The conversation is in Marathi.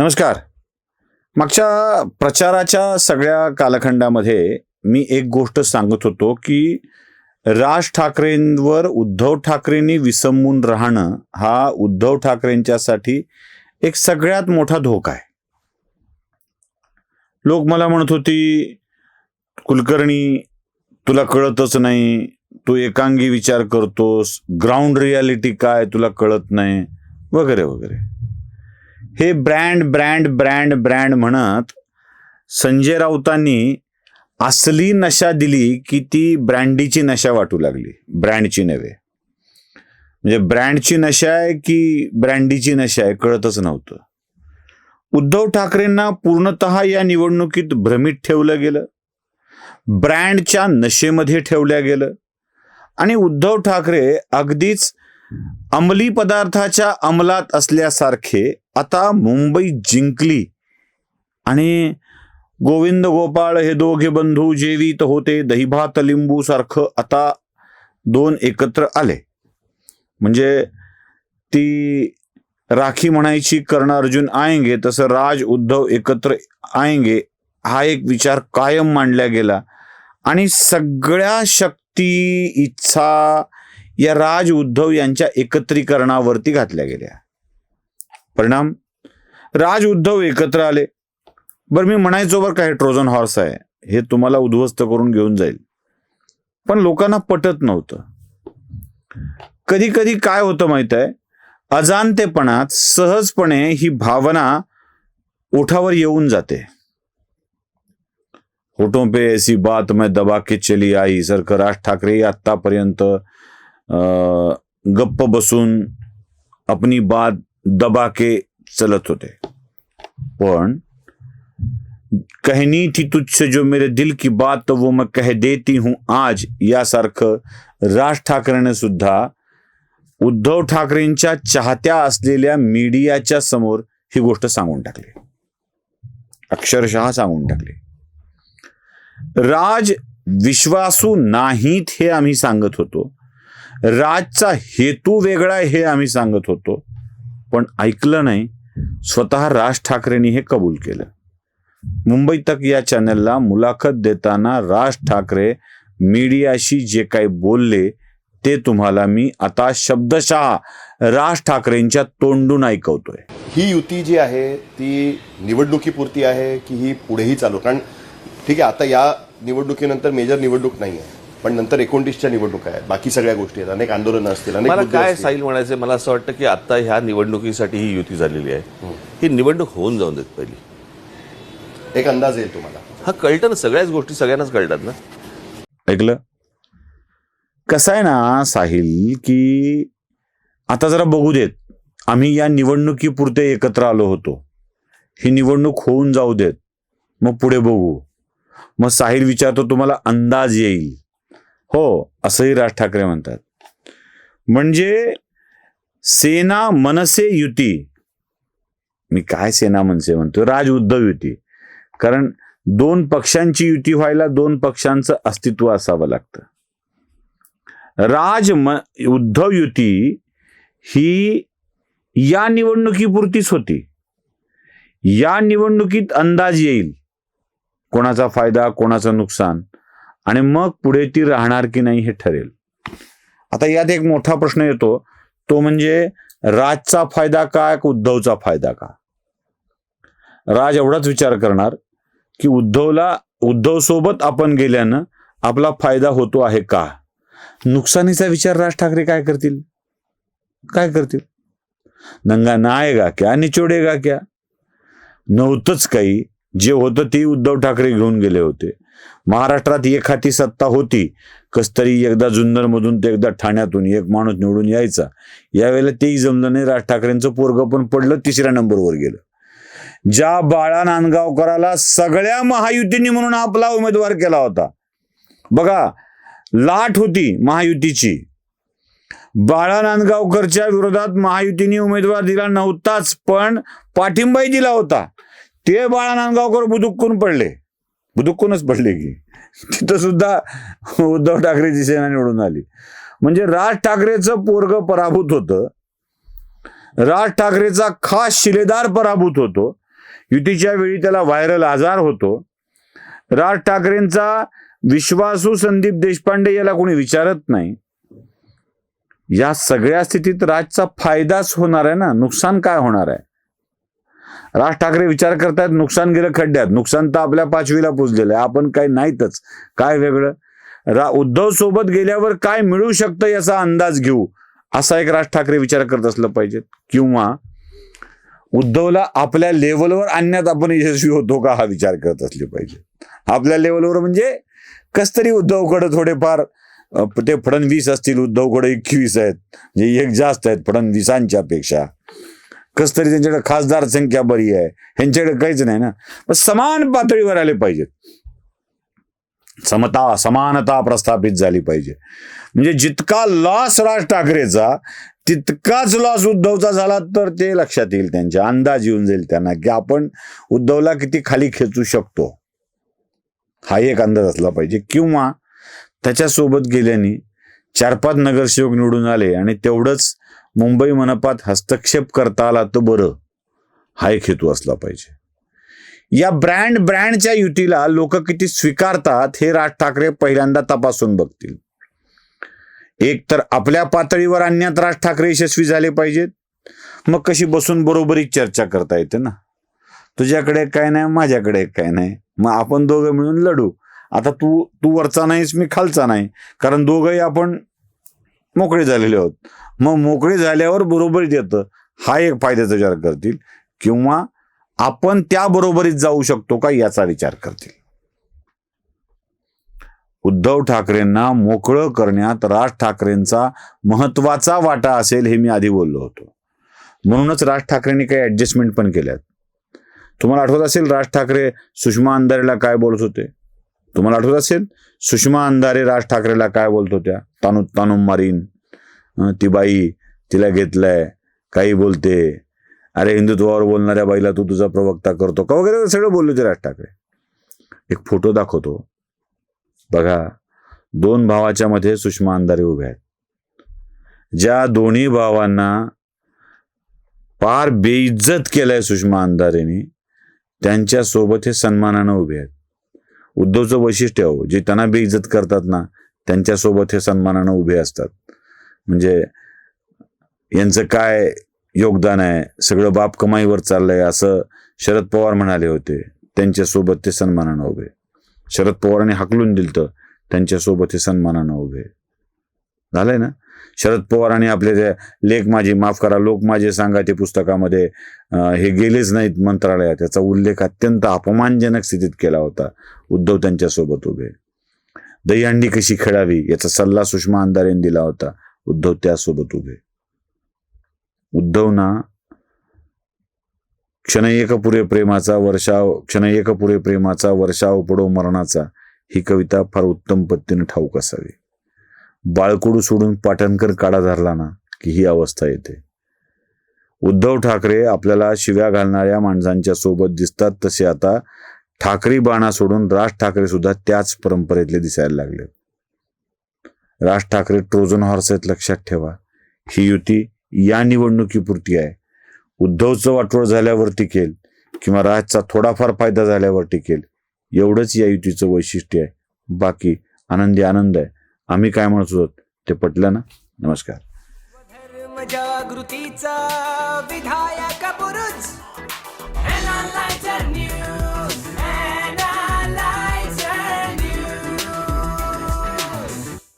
नमस्कार. मागच्या प्रचाराच्या सगळ्या कालखंडामध्ये मी एक गोष्ट सांगत होतो की राज ठाकरेंवर उद्धव ठाकरेंनी विसंबून राहणं हा उद्धव ठाकरेंच्यासाठी एक सगळ्यात मोठा धोका आहे. लोक मला म्हणत होती कुलकर्णी तुला कळतच नाही तू एकांगी विचार करतोस ग्राउंड रियालिटी काय तुला कळत नाही वगैरे वगैरे. हे ब्रँड ब्रँड ब्रँड ब्रँड म्हणत संजय राऊतांनी असली नशा दिली की ती ब्रँडीची नशा वाटू लागली. ब्रँडची नव्हे. म्हणजे ब्रँडची नशा आहे की ब्रँडीची नशा आहे कळतच नव्हतं. उद्धव ठाकरेंना पूर्णतः या निवडणुकीत भ्रमित ठेवलं गेलं. ब्रँडच्या नशेमध्ये ठेवल्या गेलं. आणि उद्धव ठाकरे अगदीच अंमली पदार्थाच्या अंमलात असल्यासारखे आता मुंबई जिंकली. आणि गोविंद गोपाळ हे दोघे बंधू जेवीत होते. दहीभात लिंबू सारखं आता दोन एकत्र आले. म्हणजे ती राखी म्हणायची कर्ण अर्जुन आएंगे तसं राज उद्धव एकत्र आएंगे हा एक विचार कायम मांडला गेला. आणि सगळ्या शक्ती इच्छा या राज उद्धव यांच्या एकत्रीकरणावरती घातल्या गेल्या. परिणाम? राज उद्धव एकत्र आले. बरं मी म्हणायचो बरं काय ट्रोजन हॉर्स आहे. हे तुम्हाला उद्ध्वस्त करून घेऊन जाईल. पण लोकांना पटत नव्हतं. कधी कधी काय होतं माहीत आहे? अजाणतेपणात सहजपणे ही भावना ओठावर येऊन जाते. होठों पे ऐसी बात मैं दबा के चली आई सारखं राज ठाकरे आतापर्यंत अं, गप्प बसून अपनी बात दबाके चलत होते. पण कहनी थी तुझसे जो मेरे दिल की बात तो वो मैं कह देती हूं आज. यासारखं राज ठाकरेने सुद्धा उद्धव ठाकरेंच्या चाहत्या असलेल्या मीडियाच्या समोर ही गोष्ट सांगून टाकली. अक्षरशः सांगून टाकली. राज विश्वासू नाहीत हे आम्ही सांगत होतो. राजचा हेतू वेगळा आहे हे आम्ही सांगत होतो. पण ऐकलं नाही स्वतः राज ठाकरेंनी हे कबूल केलं. मुंबई तक या चॅनलला मुलाखत देताना राज ठाकरे मीडियाशी जे काही बोलले ते तुम्हाला मी आता शब्दशः राज ठाकरेंच्या तोंडून ऐकवतोय. ही युती जी आहे ती निवडणुकीपुरती आहे की ही पुढेही चालू? कारण ठीक आहे आता या निवडणुकीनंतर मेजर निवडणूक नाही आहे पण नंतर एकोणतीसच्या निवडणुका आहेत. बाकी सगळ्या गोष्टी आहेत. अनेक आंदोलनं असतील अनेक मला मुद्दे काय असतील. साईल म्हणायचं मला असं वाटतं की आता ह्या निवडणुकीसाठी ही युती झालेली आहे. ही निवडणूक होऊन जाऊन देत पहिली. एक अंदाज येईल तुम्हाला. हा कळतं ना सगळ्याच गोष्टी सगळ्यांनाच कळतात ना. ऐकलं? कसं आहे ना साहिल की आता जरा बघू देत. आम्ही या निवडणुकीपुरते एकत्र आलो होतो. ही निवडणूक होऊन जाऊ देत. मग पुढे बघू. मग साहिल विचारतो तुम्हाला अंदाज येईल. हो असंही राज ठाकरे म्हणतात. म्हणजे सेना मनसे युती. मी काय सेना मनसे म्हणतो राज उद्धव युती. कारण दोन पक्षांची युती व्हायला दोन पक्षांचं अस्तित्व असावं लागतं. राज म उद्धव युती ही या निवडणुकीपुरतीच होती. या निवडणुकीत अंदाज येईल. कोणाचा फायदा कोणाचं नुकसान. आणि मग पुढे ती राहणार की नाही हे ठरेल. आता यात एक मोठा प्रश्न येतो तो म्हणजे राजचा फायदा काय उद्धवचा फायदा का? राज एवढाच विचार करणार की उद्धवला उद्धव सोबत आपण गेल्यानं आपला फायदा होतो आहे का? नुकसानीचा विचार राज ठाकरे काय करतील? काय करतील? नंगा नायगा क्या निचोडेगा क्या नव्हतंच काही. जे होतं ते उद्धव ठाकरे घेऊन गेले होते. महाराष्ट्रात एक हाती सत्ता होती. कस तरी एकदा जुन्नरमधून ते एकदा ठाण्यातून एक माणूस निवडून यायचा. यावेळेला तेही जमलं नाही. राज ठाकरेंचं पोरग पण पडलं तिसऱ्या नंबरवर गेलं. ज्या बाळा नांदगावकराला सगळ्या महायुतींनी म्हणून आपला उमेदवार केला होता. बघा लाट होती महायुतीची. बाळा नांदगावकरच्या विरोधात महायुतीने उमेदवार दिला नव्हताच पण पाठिंबाही दिला होता. ते बाळा नांदगावकर बुदुक्कून पडले. बुदुक्कूनच पडले की? तिथं सुद्धा उद्धव ठाकरेची सेना निवडून आली. म्हणजे राज ठाकरेचं पोरग पराभूत होतं. राज ठाकरेचा खास शिलेदार पराभूत होतो. युतीच्या वेळी त्याला व्हायरल आजार होतो. राज ठाकरेंचा विश्वासू संदीप देशपांडे याला कोणी विचारत नाही. या सगळ्या स्थितीत राजचा फायदाच होणार आहे ना? नुकसान काय होणार आहे? राज ठाकरे विचार करतायत नुकसान गेलं खड्ड्यात. नुकसान तर आपल्या पाचवीला पुजलेलं आहे. आपण काही नाहीतच. काय वेगळं? रा उद्धव सोबत गेल्यावर काय मिळू शकतं याचा अंदाज घेऊ असा एक राज ठाकरे विचार करत असलं पाहिजे किंवा उद्धवला आपल्या लेवलवर आणण्यात आपण यशस्वी होतो का हा विचार करत असले पाहिजे आपल्या लेवलवर म्हणजे कस तरी उद्धवकडे थोडेफार ते फडणवीस असतील उद्धवकडे एकवीस आहेत. म्हणजे एक जास्त आहेत फडणवीसांच्या पेक्षा कस तरी त्यांच्याकडे खासदार संख्या बरी आहे. ह्यांच्याकडे काहीच नाही ना. पण समान पातळीवर आले पाहिजेत. समता समानता प्रस्थापित झाली पाहिजे. म्हणजे जितका लॉस राज ठाकरेचा तितकाच लॉस उद्धवचा झाला तर ते लक्षात येईल त्यांच्या. अंदाज येऊन जाईल त्यांना की आपण उद्धवला किती खाली खेचू शकतो. हा एक अंदाज असला पाहिजे. किंवा त्याच्यासोबत गेल्याने चार पाच नगरसेवक निवडून आले आणि तेवढंच मुंबई मनपात हस्तक्षेप करता आला तर बरं. हा एक हेतू असला पाहिजे. या ब्रँड ब्रँडच्या युतीला लोक किती स्वीकारतात हे राज ठाकरे पहिल्यांदा तपासून बघतील. एक तर आपल्या पातळीवर आणण्यात राज ठाकरे यशस्वी झाले पाहिजेत. मग कशी बसून बरोबरी चर्चा करता येते ना? तुझ्याकडे काय नाही माझ्याकडे काय नाही. मग आपण दोघं मिळून लढू. आता तू तू वरचा नाहीस मी खालचा नाही. कारण दोघंही आपण मोकळे झालेले आहोत मग मोकळे झाल्यावर बरोबरीत येतं. हा एक फायद्याचा विचार करतील. किंवा आपण त्या बरोबरीत जाऊ शकतो का याचा विचार करतील. उद्धव ठाकरेंना मोकळं करण्यात राज ठाकरेंचा महत्त्वाचा वाटा असेल हे मी आधी बोललो होतो. म्हणूनच राज ठाकरेंनी काही ऍडजस्टमेंट पण केल्यात. तुम्हाला आठवत असेल राज ठाकरे सुषमा अंधारेला काय बोलत होते? तुम्हाला आठवत असेल? सुषमा अंधारे राज ठाकरेला काय बोलत होत्या? तानू तानू मारीन. ती बाई तिला घेतलंय. काही बोलते. अरे हिंदुत्वावर बोलणाऱ्या बाईला तू तुझा प्रवक्ता करतो का? वगैरे सगळं बोलले होते राज ठाकरे. एक फोटो दाखवतो. बघा. दोन भावाच्या मध्ये सुषमा अंधारे उभ्या आहेत. ज्या दोन्ही भावांना पार बेइज्जत केलंय सुषमा अंधारेने त्यांच्यासोबत हे सन्मानानं उभे आहेत. उद्धवचं वैशिष्ट्य हो जे त्यांना बी इज्जत करतात ना त्यांच्यासोबत हे सन्मानानं उभे असतात. म्हणजे यांचं काय योगदान आहे सगळं बाप कमाईवर चाललंय असं शरद पवार म्हणाले होते त्यांच्यासोबत ते सन्मानानं उभे. शरद पवारांनी हाकलून दिलं त्यांच्यासोबत हे सन्मानानं उभे. झालंय ना? शरद पवारांनी आपले ते लेख माझे माफ करा लोक माझे सांगा ते पुस्तकामध्ये हे गेलेच नाहीत मंत्रालयात. त्याचा उल्लेख अत्यंत अपमानजनक स्थितीत केला होता. उद्धव त्यांच्यासोबत उभे. दहीहंडी कशी खेळावी? याचा सल्ला सुषमा अंधारेने दिला होता. उद्धव त्यासोबत उभे. उद्धवना क्षण पुरे प्रेमाचा वर्षाव क्षण एक पुरे प्रेमाचा वर्षाव पडो मरणाचा ही कविता फार उत्तम पद्धतीने ठाऊक असावी. बाळकुडू सोडून पाटणकर काढा धरला ना की ही अवस्था येते. उद्धव ठाकरे आपल्याला शिव्या घालणाऱ्या माणसांच्या सोबत दिसतात तसे आता ठाकरे बाणा सोडून राज ठाकरे सुद्धा त्याच परंपरेतले दिसायला लागले. राज ठाकरे ट्रोजन हॉर्स आहेत लक्षात ठेवा. ही युती या निवडणुकीपुरती आहे. उद्धवचं वाटोळ झाल्यावर टिकेल किंवा राजचा थोडाफार फायदा झाल्यावर टिकेल एवढंच या युतीचं वैशिष्ट्य आहे. बाकी आनंदी आनंद आहे. आम्ही काय म्हणत होतो ते पटलं ना? नमस्कार. जागृतीचा विधायक